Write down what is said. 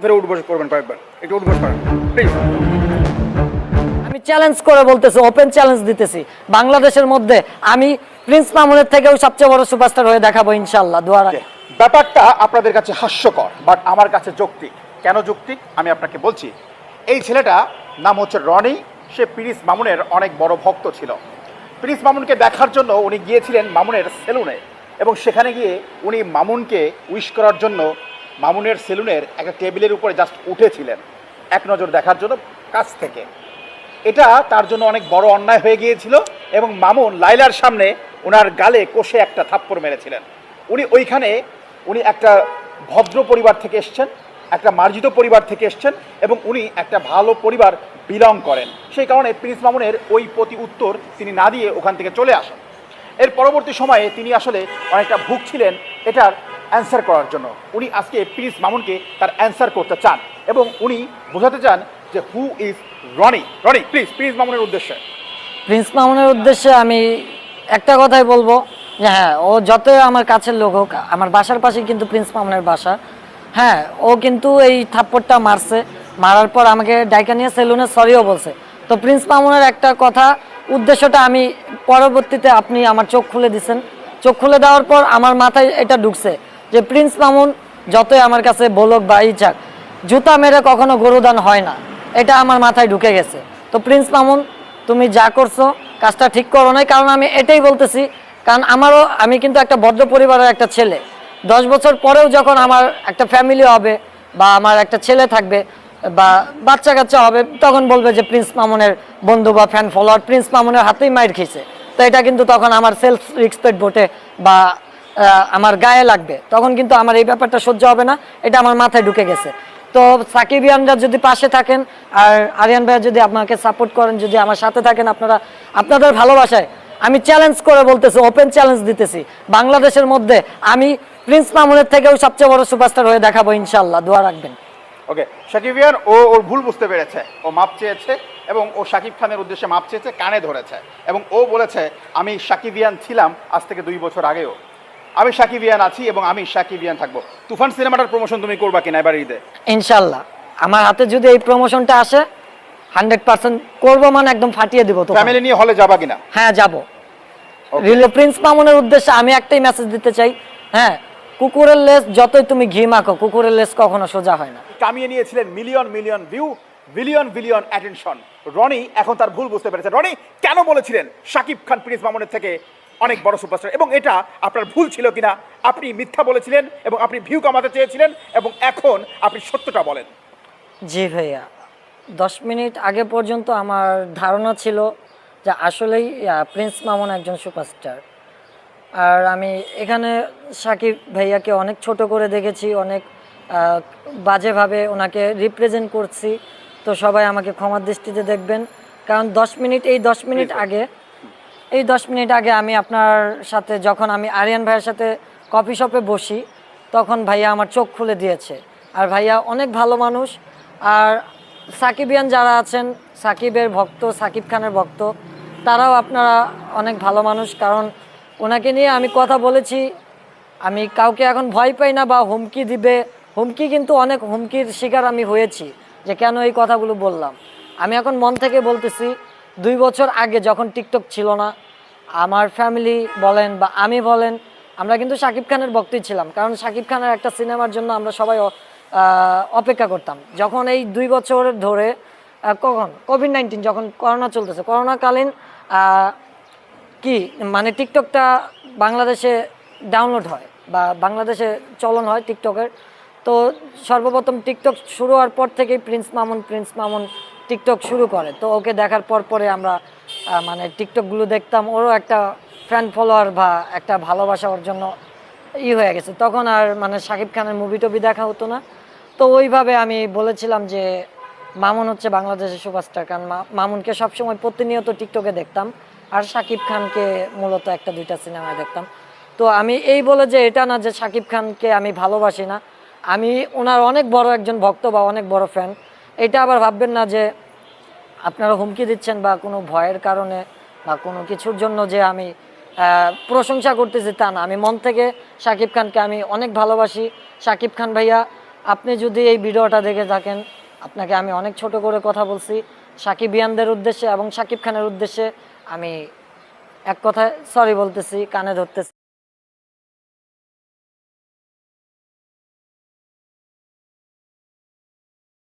ফেরে উঠবস করবেন কয়েকবার। একটু উঠবস করেন প্লিজ আমি চ্যালেঞ্জ করে বলতেছি ওপেন চ্যালেঞ্জ দিতেছি। বাংলাদেশের মধ্যে আমি প্রিন্স মামুনের থেকেও সবচেয়ে বড় সুপারস্টার হয়ে দেখাবো ইনশাল্লাহ দোয়ার আগে। ব্যাপারটা আপনাদের কাছে হাস্যকর বাট আমার কাছে যৌক্তিক। কেন যৌক্তিক? আমি আপনাকে বলছি এই ছেলেটা নাম হচ্ছে রনি সে প্রিন্স মামুনের অনেক বড় ভক্ত ছিল। প্রিন্স মামুনকে দেখার জন্য উনি গিয়েছিলেন মামুনের সেলুনে এবং সেখানে গিয়ে উনি মামুনকে উইশ করার জন্য মামুনের সেলুনের একটা টেবিলের উপরে জাস্ট উঠেছিলেন এক নজর দেখার জন্য কাছ থেকে। এটা তার জন্য অনেক বড় অন্যায় হয়ে গিয়েছিল এবং মামুন লাইলার সামনে ওনার গালে কষে একটা থাপ্পড় মেরেছিলেন। উনি ওইখানে উনি একটা ভদ্র পরিবার থেকে এসছেন, একটা মার্জিত পরিবার থেকে এসছেন এবং উনি একটা ভালো পরিবার বিলং করেন। সেই কারণে প্রিন্স মামুনের ওই প্রতি উত্তর তিনি না দিয়ে ওখান থেকে চলে আসেন। এর পরবর্তী সময়ে তিনি আসলে অনেকটা ভুগছিলেন এটার অ্যান্সার করার জন্য। উনি আজকে প্রিন্স মামুনকে তার অ্যান্সার করতে চান এবং উনি বোঝাতে চান যে who is Roni Roni please Prince মামুনের উদ্দেশ্যে। প্রিন্স মামুনের উদ্দেশ্যে আমি একটা কথাই বলব যে হ্যাঁ ও যত আমার কাছের লোক হোক, আমার বাসার পাশেই কিন্তু প্রিন্স মামুনের বাসা। হ্যাঁ ও কিন্তু এই থাপ্পড়টা মারছে। মারার পর আমাকে ডাইকা নিয়ে সেলুনে সরিও বলছে। তো প্রিন্স মামুনের একটা কথা, উদ্দেশ্যটা আমি পরবর্তীতে আপনি আমার চোখ খুলে দিছেন চোখ খুলে দেওয়ার পর আমার মাথায় এটা ঢুকছে। যে প্রিন্স মামুন যতই আমার কাছে বলুক বা ই চাক জুতা মেরে কখনো গরুদান হয় না। এটা আমার মাথায় ঢুকে গেছে। তো প্রিন্স মামুন, তুমি যা করছ, কাজটা ঠিক করো নাই, কারণ আমি এটাই বলতেছি। কারণ আমারও, আমি কিন্তু একটা ভদ্র পরিবারের একটা ছেলে। দশ বছর পরেও যখন আমার একটা ফ্যামিলি হবে বা আমার একটা ছেলে থাকবে বা বাচ্চা কাচ্চা হবে, তখন বলবে যে প্রিন্স মামুনের বন্ধু বা ফ্যান ফলোয়ার প্রিন্স মামুনের হাতেই মাইর খেয়েছে। তো এটা কিন্তু তখন আমার সেলফ রিক্সপেক্ট ভোটে বা আমার গায়ে লাগবে। তখন কিন্তু আমার এই ব্যাপারটা সহ্য হবে না, এটা আমার মাথায় ঢুকে গেছে। তো সাকিবিয়ানরা যদি পাশে থাকেন, আর আরিয়ান ভাইয়া যদি আপনাকে সাপোর্ট করেন, যদি আমার সাথে থাকেন আপনারা, আপনাদের ভালোবাসায়, আমি চ্যালেঞ্জ করে বলতেছি ওপেন চ্যালেঞ্জ দিতেছি। বাংলাদেশের মধ্যে আমি প্রিন্স মামুনের থেকেও সবচেয়ে বড় সুপারস্টার হয়ে দেখাবো ইনশাল্লাহ দোয়া রাখবেন। ওকে সাকিবিয়ান ও ওর ভুল বুঝতে পেরেছে। ও মাপ চেয়েছে এবং ও শাকিব খানের উদ্দেশ্যে মাপ চেয়েছে, কানে ধরেছে। এবং ও বলেছে, আমি সাকিবিয়ান ছিলাম আজ থেকে দুই বছর আগেও। আমি সাকিবিয়ান আছি এবং আমি সাকিবিয়ান থাকব। তুফান সিনেমাটার প্রমোশন তুমি করবা কিনা এবার ঈদে? ইনশাল্লাহ আমার হাতে যদি এই প্রমোশনটা আসে হান্ড্রেড পার্সেন্ট করব মানে একদম ফাটিয়ে দিব তো ফ্যামিলি নিয়ে হলে যাবা কিনা? হ্যাঁ যাব। রিলে প্রিন্স মামুনের উদ্দেশ্যে আমি একটাই মেসেজ দিতে চাই। হ্যাঁ কুকুরের লেস যতই তুমি ঘি মাখো কুকুরের লেস কখনো সোজা হয় না। কামিয়ে নিয়েছিলেন million million view billion billion attention Roni এখন তার ভুল বুঝতে পেরেছে। রনি কেন বলেছিলেন শাকিব খান প্রিন্স মামুনের থেকে অনেক বড় সুপারস্টার এবং এটা আপনার ভুল ছিল কিনা আপনি মিথ্যা বলেছিলেন এবং আপনি ভিউ কামাতে চেয়েছিলেন এবং এখন আপনি সত্যটা বলেন। জি ভাইয়া দশ মিনিট আগে পর্যন্ত আমার ধারণা ছিল যে আসলেই প্রিন্স মামুন একজন সুপারস্টার আর আমি এখানে সাকিব ভাইয়াকে অনেক ছোট করে দেখেছি অনেক বাজেভাবে ওনাকে রিপ্রেজেন্ট করছি। তো সবাই আমাকে ক্ষমার দৃষ্টিতে দেখবেন। কারণ দশ মিনিট এই দশ মিনিট আগে এই দশ মিনিট আগে আমি আপনার সাথে, যখন আমি আরিয়ান ভাইয়ের সাথে কফি শপে বসি, তখন ভাইয়া আমার চোখ খুলে দিয়েছে। আর ভাইয়া অনেক ভালো মানুষ। আর সাকিবিয়ান যারা আছেন, সাকিবের ভক্ত, সাকিব খানের ভক্ত, তারাও আপনারা অনেক ভালো মানুষ। কারণ ওনাকে নিয়ে আমি কথা বলেছি, আমি কাউকে এখন ভয় পাই না বা হুমকি দিবে। হুমকি কিন্তু অনেক, হুমকির শিকার আমি হয়েছি যে কেন এই কথাগুলো বললাম। আমি এখন মন থেকে বলতেছি দুই বছর আগে যখন টিকটক ছিল না, আমার ফ্যামিলি বলেন বা আমি বলেন, আমরা কিন্তু শাকিব খানের ভক্তই ছিলাম। কারণ শাকিব খানের একটা সিনেমার জন্য আমরা সবাই অপেক্ষা করতাম। যখন এই দুই বছর ধরে কখন? কোভিড নাইন্টিন যখন করোনা চলতেছে। করোনাকালীন কি? মানে টিকটকটা বাংলাদেশে ডাউনলোড হয় বা বাংলাদেশে চলন হয় টিকটকের। তো সর্বপ্রথম টিকটক শুরু হওয়ার পর থেকেই Prince Mamun Prince Mamun TikTok শুরু করে। তো ওকে দেখার পর পরে আমরা মানে টিকটকগুলো দেখতাম, ওরও একটা ফ্যান ফলোয়ার বা একটা ভালোবাসা ওর জন্য ই হয়ে গেছে। তখন আর মানে শাকিব খানের মুভি টুভি দেখা হতো না। তো ওইভাবে আমি বলেছিলাম যে, মামুন হচ্ছে বাংলাদেশের সুপারস্টার কারণ মামুনকে সবসময় প্রতিনিয়ত টিকটকে দেখতাম, আর শাকিব খানকে মূলত একটা, দুইটা সিনেমায় দেখতাম। তো আমি এই বলে যে, এটা না যে শাকিব খানকে আমি ভালোবাসি না, আমি ওনার অনেক বড় একজন ভক্ত বা অনেক বড় ফ্যান এটা আবার ভাববেন না যে আপনারা হুমকি দিচ্ছেন বা কোনো ভয়ের কারণে বা কোনো কিছুর জন্য যে আমি প্রশংসা করতেছি তা না। আমি মন থেকে শাকিব খানকে আমি অনেক ভালোবাসি। শাকিব খান ভাইয়া, আপনি যদি এই ভিডিওটা দেখে থাকেন, আপনাকে আমি অনেক ছোট করে কথা বলছি। সাকিব ইয়ানদের উদ্দেশ্যে এবং সাকিব খানের উদ্দেশ্যে আমি এক কথায় সরি বলতেছি, কানে ধরতেছি।